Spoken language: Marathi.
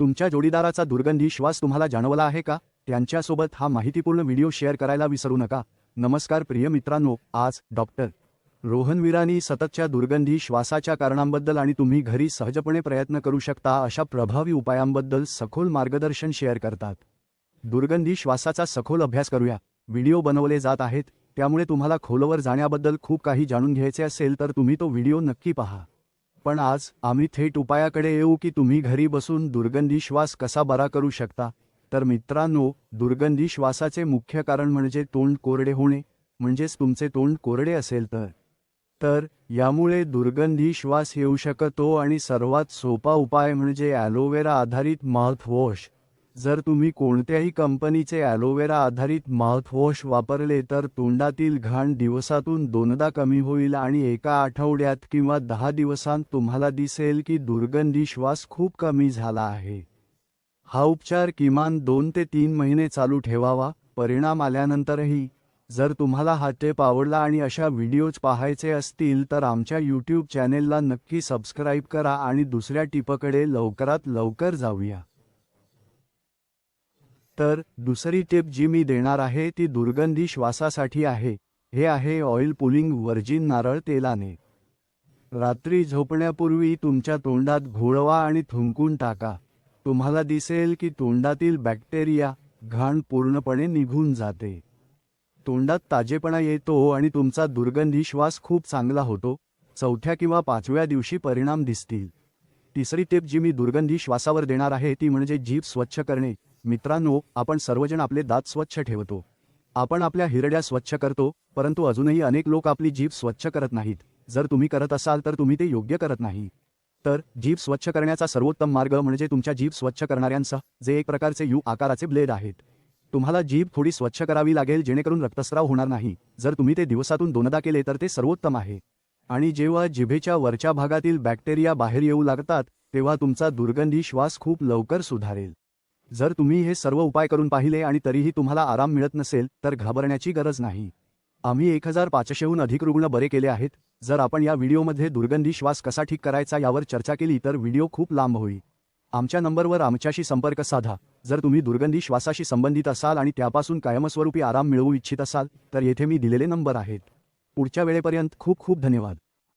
तुमच्या जोडीदाराचा दुर्गंधी श्वास तुम्हाला जाणवला आहे का? त्यांच्यासोबत हा माहितीपूर्ण व्हिडिओ शेअर करायला विसरू नका. नमस्कार प्रिय मित्रांनो आज डॉक्टर रोहन विरानी सततच्या दुर्गंधी श्वासाच्या कारणांबद्दल आणि तुम्ही घरी सहजपणे प्रयत्न करू शकता अशा प्रभावी उपायांबद्दल सखोल मार्गदर्शन शेअर करतात. दुर्गंधी श्वासाचा सखोल अभ्यास करूया. व्हिडिओ बनवले जात आहेत त्यामुळे तुम्हाला खोलवर जाण्याबद्दल खूप काही जाणून घ्यायचे असेल तर तुम्ही तो व्हिडिओ नक्की पहा. पण आज आम्ही थेट उपायाकडे येऊ की तुम्ही घरी बसून दुर्गंधी श्वास कसा बरा करू शकता? तर मित्रांनो दुर्गंधी श्वासाचे मुख्य कारण म्हणजे तोंड कोरडे होणे म्हणजेच तुमचे तोंड कोरडे असेल तर. तर यामुळे दुर्गंधी श्वास येऊ शकतो आणि सर्वात सोपा उपाय म्हणजे ॲलोवेरा आधारित माउथवॉश. जर तुम्ही कोणत्याही कंपनीचे ॲलोवेरा आधारित माउथवॉश वापरले तर तोंडातील घाण दिवसातून दोनदा कमी होईल आणि एका आठवड्यात किंवा दहा दिवसांत तुम्हाला दिसेल की दुर्गंधी श्वास खूप कमी झाला आहे. हा उपचार किमान दोन ते तीन महिने चालू ठेवावा परिणाम आल्यानंतरही. जर तुम्हाला हा टेप आवडला आणि अशा व्हिडिओज पाहायचे असतील तर आमच्या यूट्यूब चॅनेलला नक्की सबस्क्राईब करा आणि दुसऱ्या टिपकडे लवकरात लवकर जाऊया. तर दुसरी टिप जी मी देणार आहे ती दुर्गंधी श्वासासाठी आहे. हे आहे ऑइल पुलिंग व्हर्जिन नारळ तेलाने. रात्री झोपण्यापूर्वी तुमच्या तोंडात घोळवा आणि थुंकून टाका. तुम्हाला दिसेल की तोंडातील बॅक्टेरिया घाण पूर्णपणे निघून जाते. तोंडात ताजेपणा येतो आणि तुमचा दुर्गंधी श्वास खूप चांगला होतो. चौथ्या किंवा पाचव्या दिवशी परिणाम दिसतील. तिसरी टिप जी मी दुर्गंधी श्वासावर देणार आहे ती म्हणजे जीभ स्वच्छ करणे. मित्रांनो आपण सर्वजण आपले दात स्वच्छ ठेवतो. आपण आपल्या हिरड्या स्वच्छ करतो परंतु अजूनही अनेक लोक आपली जीभ स्वच्छ करत नाहीत. जर तुम्ही करत असाल तर तुम्ही ते योग्य करत नाही. तर जीभ स्वच्छ करण्याचा सर्वोत्तम मार्ग म्हणजे तुमच्या जीभ स्वच्छ करणाऱ्यांसह जे एक प्रकारचे यू आकाराचे ब्लेड आहेत. तुम्हाला जीभ थोडी स्वच्छ करावी लागेल जेणेकरून रक्तस्राव होणार नाही. जर तुम्ही ते दिवसातून दोनदा केले तर ते सर्वोत्तम आहे. आणि जेव्हा जिभेच्या वरच्या भागातील बॅक्टेरिया बाहेर येऊ लागतात तेव्हा तुमचा दुर्गंधी श्वास खूप लवकर सुधारेल. जर तुम्ही हे सर्व उपाय करून पाहिले आणि तरीही तुम्हाला आराम मिळत नसेल तर घाबरण्याची गरज नाही. आम्ही एक हजार पाचशेहून अधिक रुग्ण बरे केले आहेत. जर आपण या व्हिडिओमध्ये दुर्गंधी श्वास कसा ठीक करायचा यावर चर्चा केली तर व्हिडिओ खूप लांब होईल. आमच्या नंबरवर आमच्याशी संपर्क साधा. जर तुम्ही दुर्गंधी श्वासाशी संबंधित असाल आणि त्यापासून कायमस्वरूपी आराम मिळवू इच्छित असाल तर येथे मी दिलेले नंबर आहेत. पुढच्या वेळेपर्यंत खूप खूप धन्यवाद.